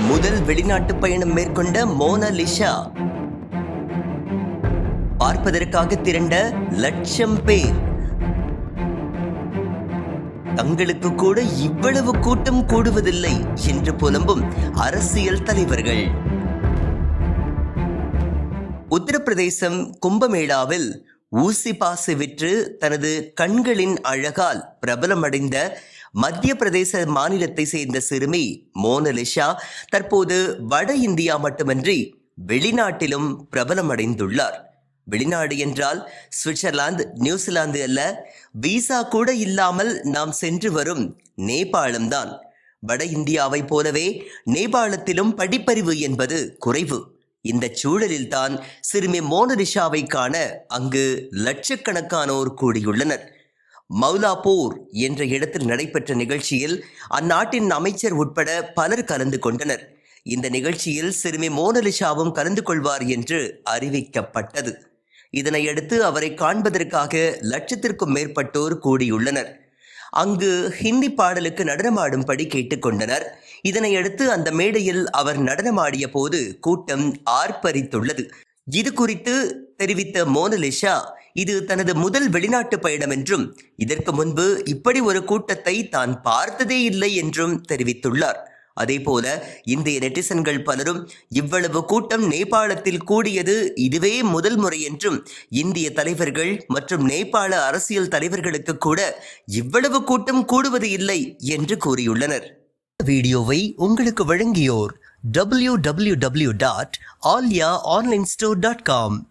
முதல் வெளிநாட்டு பயணம் மேற்கொண்ட மோனலிஷா பார்ப்பதற்காக திரண்ட லட்சம் பேர். தங்களுக்கு கூட இவ்வளவு கூட்டம் கூடுவதில்லை என்று புலம்பும் அரசியல் தலைவர்கள். உத்தரப்பிரதேசம் கும்பமேளாவில் ஊசி பாசு விற்று தனது கண்களின் அழகால் பிரபலமடைந்த மத்திய பிரதேச மாநிலத்தை சேர்ந்த சிறுமி மோனலிஷா தற்போது வட இந்தியா மட்டுமன்றி வெளிநாட்டிலும் பிரபலமடைந்துள்ளார். வெளிநாடு என்றால் சுவிட்சர்லாந்து நியூசிலாந்து அல்ல விசா கூட இல்லாமல் நாம் சென்று வரும் நேபாளம்தான் வட இந்தியாவைப் போலவே நேபாளத்திலும் படிப்பறிவு என்பது குறைவு. இந்த சூழலில்தான் சிறுமி மோனரிஷாவை காண அங்கு லட்சக்கணக்கானோர் கூடியுள்ளனர். மௌலாப்பூர் என்ற இடத்தில் நடைபெற்ற நிகழ்ச்சியில் அந்நாட்டின் அமைச்சர் உட்பட பலர் கலந்து கொண்டனர். இந்த நிகழ்ச்சியில் சிறுமி மோனலிஷாவும் கலந்து கொள்வார் என்று அறிவிக்கப்பட்டது. இதனையடுத்து அவரை காண்பதற்காக லட்சத்திற்கும் மேற்பட்டோர் கூடியுள்ளனர். அங்கு ஹிந்தி பாடலுக்கு நடனமாடும்படி கேட்டுக்கொண்டனர். இதனையடுத்து அந்த மேடையில் அவர் நடனமாடிய போது கூட்டம் ஆர்ப்பரித்துள்ளது. இது குறித்து தெரிவித்த மோனலிஷா இது தனது முதல் வெளிநாட்டு பயணம் என்றும் இதற்கு முன்பு இப்படி ஒரு கூட்டத்தை தான் பார்த்ததே இல்லை என்றும் தெரிவித்துள்ளார். அதேபோல இந்திய நெட்டிசன்கள் பலரும் இவ்வளவு கூட்டம் நேபாளத்தில் கூடியது இதுவே முதல் முறை என்றும் இந்திய தலைவர்கள் மற்றும் நேபாள அரசியல் தலைவர்களுக்கு கூட இவ்வளவு கூட்டம் கூடுவது இல்லை என்று கூறியுள்ளனர். வீடியோவை உங்களுக்கு வழங்கியோர் W W W dot Aalya online store dot com